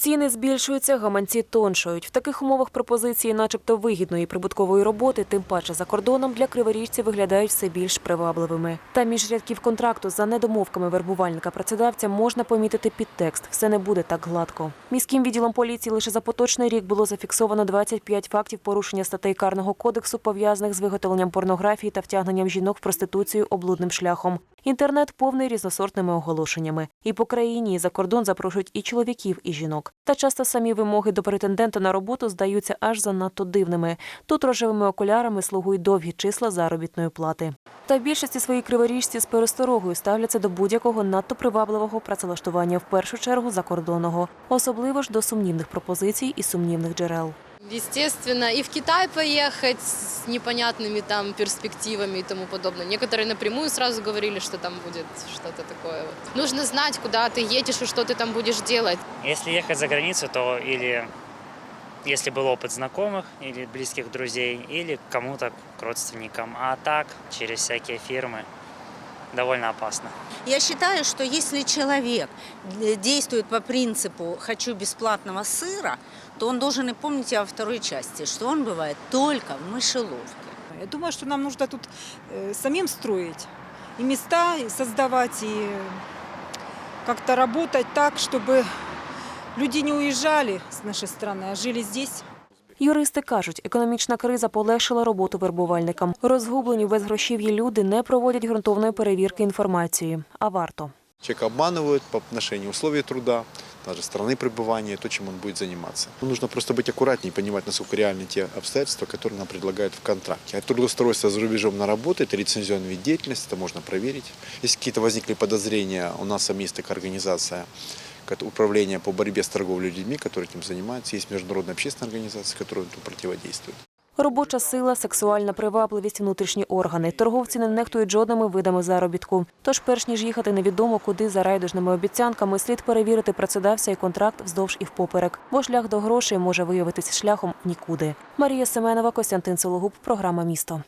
Ціни збільшуються, гаманці тоншують. В таких умовах пропозиції, начебто вигідної прибуткової роботи, тим паче за кордоном, для криворіжців виглядають все більш привабливими. Та між рядків контракту за недомовками вербувальника працедавця можна помітити підтекст. Все не буде так гладко. Міським відділом поліції лише за поточний рік було зафіксовано 25 фактів порушення статей карного кодексу, пов'язаних з виготовленням порнографії та втягненням жінок в проституцію облудним шляхом. Інтернет повний різносортними оголошеннями. І по країні, і за кордон запрошують і чоловіків, і жінок. Та часто самі вимоги до претендента на роботу здаються аж занадто дивними. Тут рожевими окулярами слугують довгі числа заробітної плати. Та більшості своїй криворіжці з пересторогою ставляться до будь-якого надто привабливого працевлаштування в першу чергу закордонного, особливо ж до сумнівних пропозицій і сумнівних джерел. Естественно, и в Китай поехать с непонятными там перспективами и тому подобное. Некоторые напрямую сразу говорили, что там будет что-то такое. Вот. Нужно знать, куда ты едешь и что ты там будешь делать. Если ехать за границу, то или если был опыт знакомых или близких друзей, или кому-то, к родственникам. А так, через всякие фирмы, довольно опасно. Я считаю, что если человек э, действует по принципу «хочу бесплатного сыра», то он должен и помнить о второй части, что он бывает только в мышеловке. Я думаю, что нам нужно тут э, самим строить и места и создавать, и как-то работать так, чтобы люди не уезжали с нашей страны, а жили здесь. Юристи кажуть, економічна криза полегшила роботу вербувальникам. Розгублені в безгрошів'ї люди не проводять ґрунтовної перевірки інформації, а варто. Человека обманывают по отношению условий труда, даже страны пребывания, то, чем он будет заниматься. Ну, Нужно просто быть аккуратнее и понимать, насколько реальны те обстоятельства, которые нам предлагают в контракте. А трудоустройство за рубежом на работу – это лицензионный вид деятельности, это можно проверить. Если какие-то возникли подозрения, у нас сам есть такая организация, как управление по борьбе с торговлей людьми, которая этим занимается. Есть международная общественная организация, которая этому противодействует. Робоча сила, сексуальна привабливість, внутрішні органи. Торговці не нехтують жодними видами заробітку. Тож, перш ніж їхати невідомо куди за райдужними обіцянками, слід перевірити працедавця і контракт вздовж і впоперек, бо шлях до грошей може виявитися шляхом нікуди. Марія Семенова, Костянтин Сологуб, програма Місто.